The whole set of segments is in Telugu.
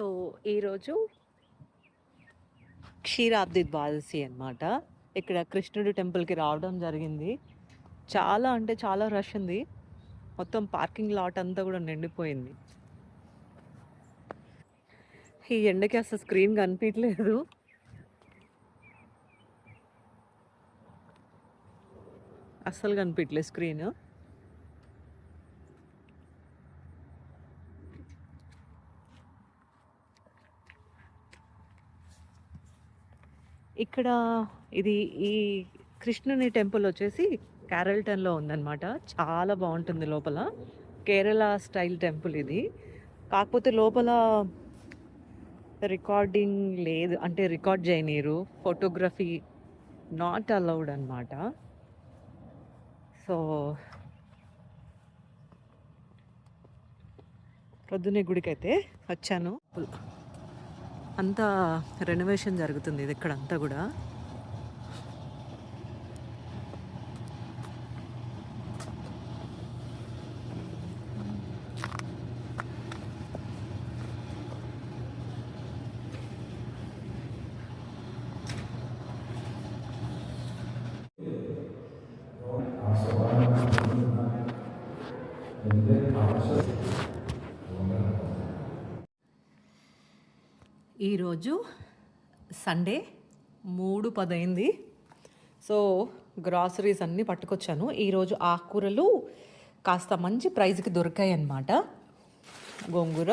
సో ఈరోజు క్షీరాబ్ది ద్వాదశి అనమాట ఇక్కడ కృష్ణుడి టెంపుల్కి రావడం జరిగింది. చాలా అంటే చాలా రష్ ఉంది. మొత్తం పార్కింగ్ లాట్ అంతా కూడా నిండిపోయింది. ఈ ఎండకి అసలు స్క్రీన్ కనిపించలేదు అస్సలు కనిపించలేదు స్క్రీన్. ఇక్కడ ఇది ఈ కృష్ణుని టెంపుల్ వచ్చేసి క్యారల్టన్లో ఉందన్నమాట. చాలా బాగుంటుంది లోపల. కేరళ స్టైల్ టెంపుల్ ఇది. కాకపోతే లోపల రికార్డింగ్ లేదు. అంటే రికార్డ్ చేయనీరు ఫోటోగ్రఫీ నాట్ అలౌడ్ అనమాట సో ప్రొద్దునే గుడికైతే వచ్చాను. అంతా రెనోవేషన్ జరుగుతుంది ఇది ఇక్కడ అంతా కూడా. ఈరోజు సండే మూడు పదైంది. సో గ్రాసరీస్ అన్నీ పట్టుకొచ్చాను. ఈరోజు ఆకుకూరలు కాస్త మంచి ప్రైస్కి దొరికాయి అన్నమాట గోంగూర.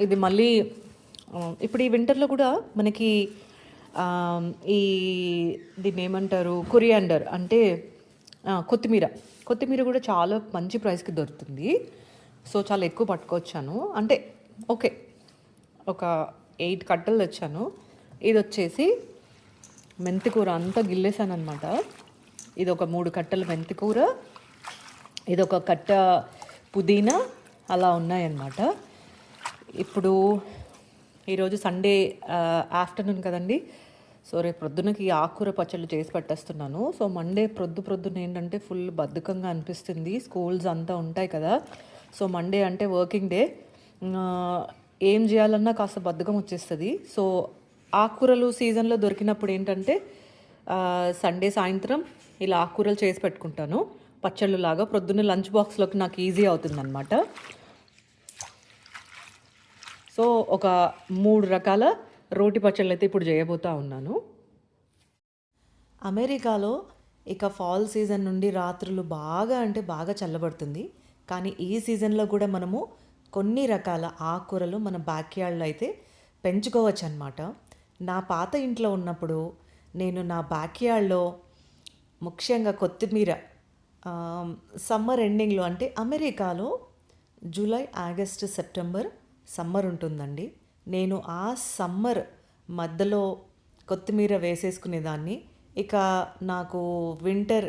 ఇది మళ్ళీ ఇప్పుడు ఈ వింటర్లో కూడా మనకి ఈ దీన్ని ఏమంటారు? కొరియాండర్ అంటే కొత్తిమీర. కొత్తిమీర కూడా చాలా మంచి ప్రైస్కి దొరుకుతుంది. సో చాలా ఎక్కువ పట్టుకొచ్చాను. అంటే ఓకే. ఒక ఎయిట్ కట్టలు తెచ్చాను. ఇది వచ్చేసి మెంతికూర అంతా గిల్లేసాను అనమాట ఇది ఒక మూడు కట్టలు మెంతికూర ఇది ఒక కట్ట పుదీనా అలా ఉన్నాయన్నమాట. ఇప్పుడు ఈరోజు సండే ఆఫ్టర్నూన్ కదండి. సో రేపు ప్రొద్దునకి ఆకుకూర పచ్చళ్ళు చేసి పెట్టేస్తున్నాను. సో మండే ప్రొద్దు ప్రొద్దున ఏంటంటే ఫుల్ బద్ధకంగా అనిపిస్తుంది. స్కూల్స్ అంతా ఉంటాయి కదా. సో మండే అంటే వర్కింగ్ డే. ఏం చేయాలన్నా కాస్త బద్ధకం వచ్చేస్తుంది. సో ఆకుకూరలు సీజన్లో దొరికినప్పుడు ఏంటంటే సండే సాయంత్రం ఇలా ఆకుకూరలు చేసి పెట్టుకుంటాను. పచ్చళ్ళు లాగా ప్రొద్దున్న లంచ్ బాక్స్లోకి నాకు ఈజీ అవుతుందన్నమాట. సో ఒక మూడు రకాల రోటి పచ్చళ్ళు అయితే ఇప్పుడు చేయబోతా ఉన్నాను. అమెరికాలో ఇక ఫాల్ సీజన్ నుండి రాత్రులు బాగా అంటే బాగా చల్లబడుతుంది. కానీ ఈ సీజన్లో కూడా మనము కొన్ని రకాల ఆకుకూరలు మన బ్యాక్యార్డ్లో అయితే పెంచుకోవచ్చు అనమాట నా పాత ఇంట్లో ఉన్నప్పుడు నేను నా బ్యాక్యార్డ్లో ముఖ్యంగా కొత్తిమీర సమ్మర్ ఎండింగ్లో అంటే అమెరికాలో జూలై ఆగస్ట్ సెప్టెంబర్ సమ్మర్ ఉంటుందండి. నేను ఆ సమ్మర్ మధ్యలో కొత్తిమీర వేసేసుకునేదాన్ని. ఇక నాకు వింటర్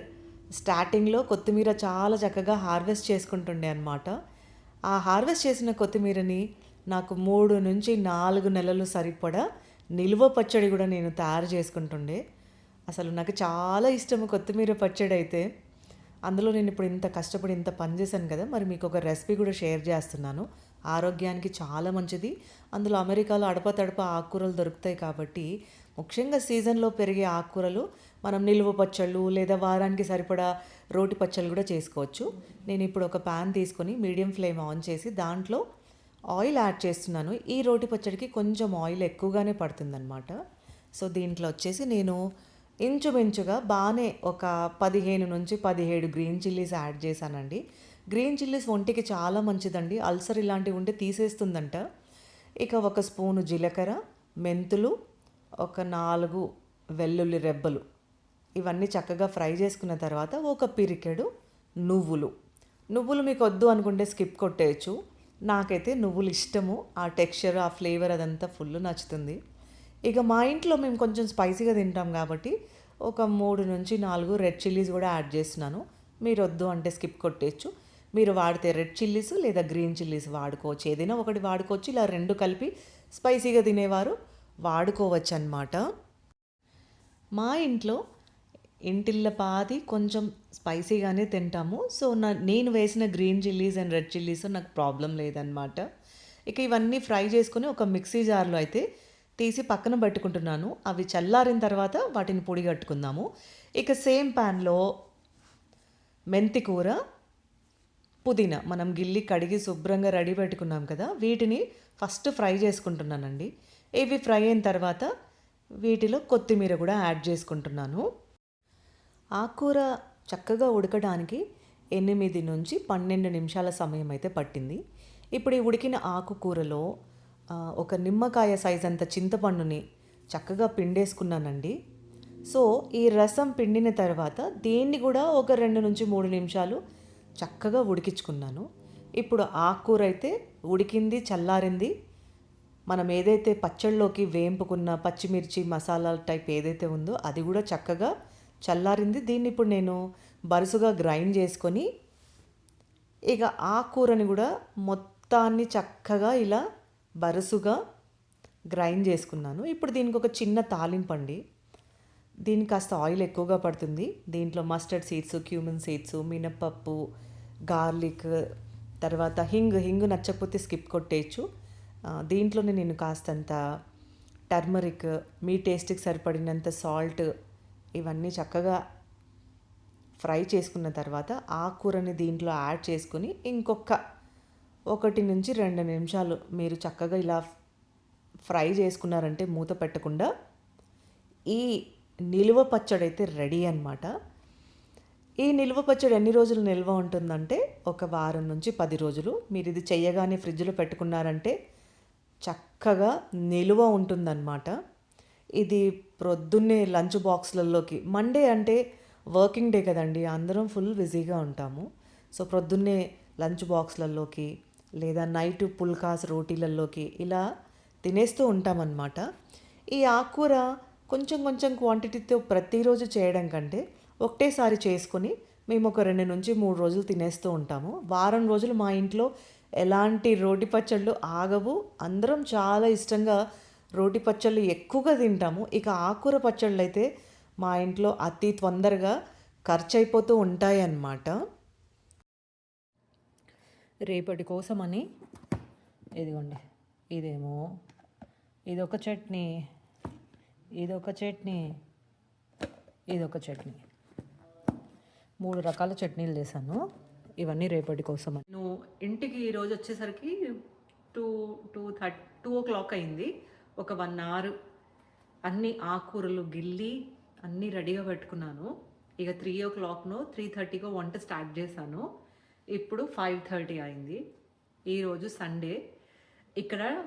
స్టార్టింగ్లో కొత్తిమీర చాలా చక్కగా హార్వెస్ట్ చేసుకుంటుండే అనమాట ఆ హార్వెస్ట్ చేసిన కొత్తిమీరని నాకు మూడు నుంచి నాలుగు నెలలు సరిపడా నిల్వ పచ్చడి కూడా నేను తయారు చేసుకుంటుండే. అసలు నాకు చాలా ఇష్టము కొత్తిమీర పచ్చడి అయితే అందులో నేను ఇప్పుడు ఇంత కష్టపడి ఇంత పని చేశాను కదా మరి మీకు ఒక రెసిపీ కూడా షేర్ చేస్తున్నాను. ఆరోగ్యానికి చాలా మంచిది. అందులో అమెరికాలో అడప తడప ఆకుకూరలు దొరుకుతాయి కాబట్టి ముఖ్యంగా సీజన్లో పెరిగే ఆకుకూరలు మనం నిలువ పచ్చళ్ళు లేదా వారానికి సరిపడా రోటి పచ్చళ్ళు కూడా చేసుకోవచ్చు. నేను ఇప్పుడు ఒక ప్యాన్ తీసుకొని మీడియం ఫ్లేమ్ ఆన్ చేసి దాంట్లో ఆయిల్ యాడ్ చేస్తున్నాను. ఈ రోటి పచ్చడికి కొంచెం ఆయిల్ ఎక్కువగానే పడుతుందన్నమాట. సో దీంట్లో వచ్చేసి నేను ఇంచుమించుగా బాగానే ఒక పదిహేను నుంచి పదిహేడు గ్రీన్ చిల్లీస్ యాడ్ చేశానండి. గ్రీన్ చిల్లీస్ ఒంటికి చాలా మంచిదండి. అల్సర్ ఇలాంటివి ఉంటే తీసేస్తుందంట. ఇక ఒక స్పూను జీలకర్ర మెంతులు ఒక నాలుగు వెల్లుల్లి రెబ్బలు. ఇవన్నీ చక్కగా ఫ్రై చేసుకున్న తర్వాత ఒక పిరికెడు నువ్వులు. నువ్వులు మీకు వద్దు అనుకుంటే స్కిప్ కొట్టేయచ్చు. నాకైతే నువ్వులు ఇష్టము. ఆ టెక్స్చర్ ఆ ఫ్లేవర్ అదంతా ఫుల్ నచ్చుతుంది. ఇక మా ఇంట్లో మేము కొంచెం స్పైసీగా తింటాం కాబట్టి ఒక మూడు నుంచి నాలుగు రెడ్ చిల్లీస్ కూడా యాడ్ చేస్తున్నాను. మీరు వద్దు అంటే స్కిప్ కొట్టేయచ్చు. మీరు వాడితే రెడ్ చిల్లీస్ లేదా గ్రీన్ చిల్లీస్ వాడుకోవచ్చు. ఏదైనా ఒకటి వాడుకోవచ్చు. ఇలా రెండు కలిపి స్పైసీగా తినేవారు వాడుకోవచ్చు అన్నమాట మా ఇంట్లో ఇంటిల్ల పాది కొంచెం స్పైసీగానే తింటాము. సో నా నేను వేసిన green chillies and red chillies నాకు ప్రాబ్లం లేదనమాట ఇక ఇవన్నీ ఫ్రై చేసుకుని ఒక మిక్సీ జార్లో అయితే తీసి పక్కన పెట్టుకుంటున్నాను. అవి చల్లారిన తర్వాత వాటిని పొడి కట్టుకుందాము. ఇక సేమ్ ప్యాన్లో మెంతి కూర పుదీనా మనం గిల్లి కడిగి శుభ్రంగా రెడీ పెట్టుకున్నాం కదా వీటిని ఫస్ట్ ఫ్రై చేసుకుంటున్నానండి. ఇవి ఫ్రై అయిన తర్వాత వీటిలో కొత్తిమీర కూడా యాడ్ చేసుకుంటున్నాను. ఆకుకూర చక్కగా ఉడకడానికి ఎనిమిది నుంచి పన్నెండు నిమిషాల సమయం అయితే పట్టింది. ఇప్పుడు ఈ ఉడికిన ఆకుకూరలో ఒక నిమ్మకాయ సైజ్ అంత చింతపండుని చక్కగా పిండేసుకున్నానండి. సో ఈ రసం పిండిన తర్వాత దీన్ని కూడా ఒక రెండు నుంచి మూడు నిమిషాలు చక్కగా ఉడికించుకున్నాను. ఇప్పుడు ఆకుకూర అయితే ఉడికింది చల్లారింది. మనం ఏదైతే పచ్చళ్ళలోకి వేంపుకున్న పచ్చిమిర్చి మసాలా టైప్ ఏదైతే ఉందో అది కూడా చక్కగా చల్లారింది. దీన్ని ఇప్పుడు నేను బరుసుగా గ్రైండ్ చేసుకొని ఇక ఆ కూరని కూడా మొత్తాన్ని చక్కగా ఇలా బరుసుగా గ్రైండ్ చేసుకున్నాను. ఇప్పుడు దీనికి ఒక చిన్న తాలింపండి దీనికి కాస్త ఆయిల్ ఎక్కువగా పడుతుంది. దీంట్లో మస్టర్డ్ సీడ్స్ క్యూమిన్ సీడ్స్ మినప్పప్పు గార్లిక్ తర్వాత హింగ్ హింగ్ నచ్చకపోతే స్కిప్ కొట్టేయచ్చు. దీంట్లోనే నేను కాస్తంత టర్మరిక్ మీ టేస్ట్కి సరిపడినంత సాల్ట్ ఇవన్నీ చక్కగా ఫ్రై చేసుకున్న తర్వాత ఆ కూరని దీంట్లో యాడ్ చేసుకుని ఇంకొక ఒకటి నుంచి రెండు నిమిషాలు మీరు చక్కగా ఇలా ఫ్రై చేసుకున్నారంటే మూత పెట్టకుండా ఈ నిలువ పచ్చడి అయితే రెడీ అనమాట ఈ నిల్వ పచ్చడి ఎన్ని రోజులు నిల్వ ఉంటుందంటే ఒక వారం నుంచి పది రోజులు. మీరు ఇది చెయ్యగానే ఫ్రిడ్జ్లో పెట్టుకున్నారంటే చక్కగా నిలువ ఉంటుందన్నమాట. ఇది ప్రొద్దున్నే లంచ్ బాక్స్లలోకి మండే అంటే వర్కింగ్ డే కదండి అందరం ఫుల్ బిజీగా ఉంటాము. సో ప్రొద్దున్నే లంచ్ బాక్స్లలోకి లేదా నైట్ పుల్కాస్ రోటీలలోకి ఇలా తినేస్తూ ఉంటామన్నమాట. ఈ ఆకుకూర కొంచెం కొంచెం క్వాంటిటీతో ప్రతిరోజు చేయడం కంటే ఒకటేసారి చేసుకొని మేము ఒక రెండు నుంచి మూడు రోజులు తినేస్తూ ఉంటాము. వారం రోజులు మా ఇంట్లో ఎలాంటి రోటి పచ్చళ్ళు ఆగవు. అందరం చాలా ఇష్టంగా రోటి పచ్చళ్ళు ఎక్కువగా తింటాము. ఇక ఆకుకూర పచ్చళ్ళు అయితే మా ఇంట్లో అతి తొందరగా ఖర్చు అయిపోతూ ఉంటాయి అన్నమాట రేపటి కోసమని ఇదిగోండి ఇదేమో ఇదొక చట్నీ. ఇదొక చట్నీ. ఇదొక చట్నీ. మూడు రకాల చట్నీలు చేశాను. ఇవన్నీ రేపటి కోసం నేను ఇంటికి ఈరోజు వచ్చేసరికి two two thirty two o'clock అయింది. ఒక వన్ అవర్ అన్ని ఆకుకూరలు గిల్లి అన్నీ రెడీగా పెట్టుకున్నాను. ఇక త్రీ ఓ క్లాక్ను త్రీ థర్టీకో వంట స్టార్ట్ చేశాను. ఇప్పుడు ఫైవ్ థర్టీ అయింది. ఈరోజు సండే. ఇక్కడ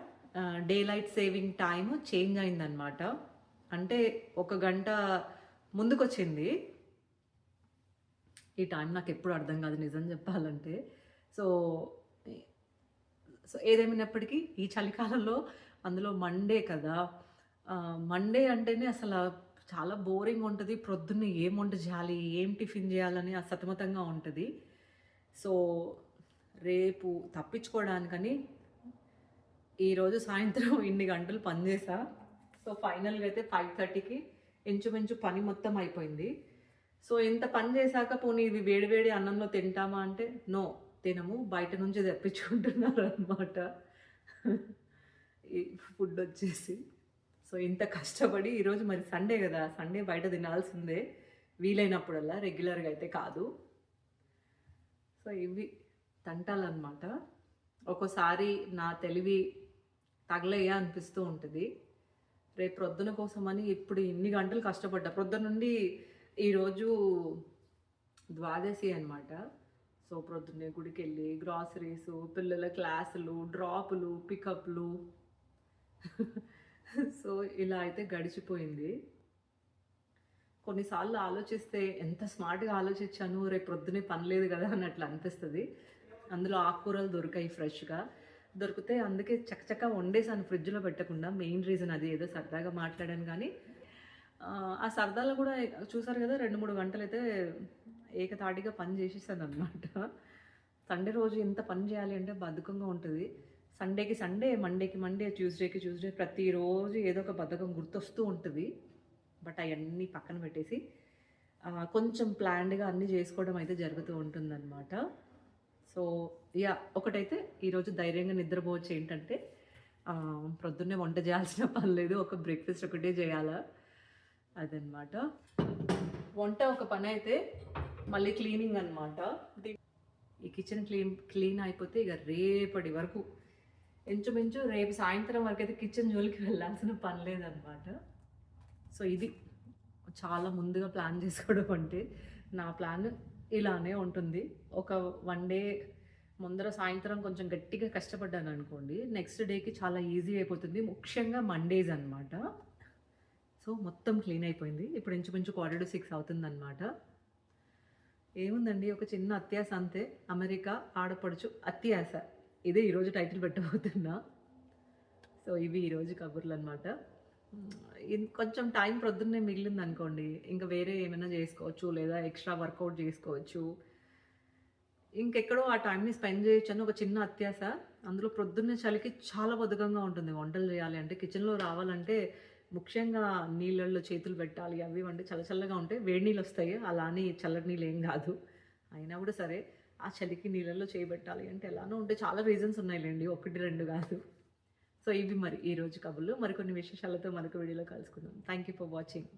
daylight saving time change అయిందనమాట అంటే ఒక గంట ముందుకొచ్చింది. ఈ టైం నాకు ఎప్పుడు అర్థం కాదు నిజం చెప్పాలంటే. సో సో ఏదేమైనప్పటికీ ఈ చలికాలంలో అందులో మండే కదా. మండే అంటేనే అసలు చాలా బోరింగ్ ఉంటుంది. ప్రొద్దున్న ఏం వంట చేయాలి? ఏం టిఫిన్ చేయాలని అసతమతంగా ఉంటుంది. సో రేపు తప్పించుకోవడానికని ఈరోజు సాయంత్రం ఇన్ని గంటలు పనిచేసా. సో ఫైనల్గా అయితే ఫైవ్ థర్టీకి ఇంచుమించు పని మొత్తం అయిపోయింది. సో ఇంత పని చేశాక పోనీ ఇది వేడివేడి అన్నంలో తింటామా అంటే నో తినము. బయట నుంచి తెప్పించుకుంటున్నారు అనమాట ఫుడ్ వచ్చేసి. సో ఇంత కష్టపడి ఈరోజు మరి సండే కదా. సండే బయట తినాల్సిందే. వీలైనప్పుడల్లా రెగ్యులర్గా అయితే కాదు. సో ఇవి తంటాలన్నమాట. ఒక్కోసారి నా తెలివి తగలయ్యా అనిపిస్తూ ఉంటుంది. రేపు ప్రొద్దున కోసమని ఇప్పుడు ఇన్ని గంటలు కష్టపడ్డా. ప్రొద్దున నుండి ఈరోజు ద్వాదశి అనమాట సో ప్రొద్దున్నే గుడికి వెళ్ళి గ్రాసరీస్ పిల్లల క్లాసులు డ్రాపులు పికప్లు. సో ఇలా అయితే గడిచిపోయింది. కొన్నిసార్లు ఆలోచిస్తే ఎంత స్మార్ట్గా ఆలోచించాను రేపు ప్రొద్దునే పని లేదు కదా అన్నట్లు అనిపిస్తుంది. అందులో ఆకుకూరలు దొరికాయి ఫ్రెష్గా. దొరికితే అందుకే చక్కచక్క వండేసాను ఫ్రిడ్జ్లో పెట్టకుండా. మెయిన్ రీజన్ అది ఏదో సరదాగా మాట్లాడాను కానీ ఆ, సరదాలో కూడా చూసారు కదా రెండు మూడు గంటలు అయితే ఏకతాటిగా పని చేసేసాను అనమాట సండే రోజు ఎంత పని చేయాలి అంటే బద్ధకంగా ఉంటుంది. సండేకి సండే మండేకి మండే ట్యూస్డేకి ట్యూస్డే ప్రతిరోజు ఏదో ఒక బద్ధకం గుర్తొస్తూ ఉంటుంది. బట్ అవన్నీ పక్కన పెట్టేసి కొంచెం ప్లాన్డ్గా అన్నీ చేసుకోవడం అయితే జరుగుతూ ఉంటుందన్నమాట. సో యా ఒకటైతే ఈరోజు ధైర్యంగా నిద్రపోవచ్చు ఏంటంటే ప్రొద్దున్నే వంట చేయాల్సిన పని లేదు ఒక బ్రేక్ఫాస్ట్ ఒకటే చేయాలా? అదనమాట వంట ఒక పని అయితే మళ్ళీ క్లీనింగ్ అనమాట ఈ కిచెన్ క్లీన్ క్లీన్ అయిపోతే ఇక రేపటి వరకు ఇంచుమించు రేపు సాయంత్రం వరకు అయితే కిచెన్ జోలికి వెళ్ళాల్సిన పని లేదనమాట సో ఇది చాలా ముందుగా ప్లాన్ చేసుకోవడం అంటే నా ప్లాన్ ఇలానే ఉంటుంది. ఒక వన్ డే ముందర సాయంత్రం కొంచెం గట్టిగా కష్టపడ్డాను అనుకోండి నెక్స్ట్ డేకి చాలా ఈజీ అయిపోతుంది. ముఖ్యంగా మండేస్ అనమాట సో మొత్తం క్లీన్ అయిపోయింది. ఇప్పుడు ఇంచుమించు క్వార్టర్ టు సిక్స్ అవుతుందన్నమాట. ఏముందండి? ఒక చిన్న అత్యాస అంతే. అమెరికా ఆడపడుచు అత్యాస. ఇదే ఈరోజు టైటిల్ పెట్టబోతున్నా. సో ఇవి ఈరోజు కబుర్లు అనమాట కొంచెం టైం ప్రొద్దున్నే మిగిలింది అనుకోండి ఇంకా వేరే ఏమైనా చేసుకోవచ్చు లేదా ఎక్స్ట్రా వర్కౌట్ చేసుకోవచ్చు. ఇంకెక్కడో ఆ టైంని స్పెండ్ చేయొచ్చు అని ఒక చిన్న అత్యాస. అందులో ప్రొద్దున్నే చలికి చాలా బద్ధకంగా ఉంటుంది. వంటలు చేయాలి అంటే కిచెన్లో రావాలంటే ముఖ్యంగా నీళ్ళల్లో చేతులు పెట్టాలి అవి అంటే చల్ల చల్లగా ఉంటాయి వేడి నీళ్ళు వస్తాయి. అలా అని చల్లటి నీళ్ళు ఏం కాదు. అయినా కూడా సరే ఆ చలికి నీళ్ళల్లో చేయబెట్టాలి అంటే ఎలానో ఉంటే చాలా రీజన్స్ ఉన్నాయిలేండి. ఒకటి రెండు కాదు. సో ఇవి మరి ఈ రోజు కబుర్లు. మరికొన్ని విశేషాలతో మరొక వీడియోలో కలుసుకుందాం. Thank you for watching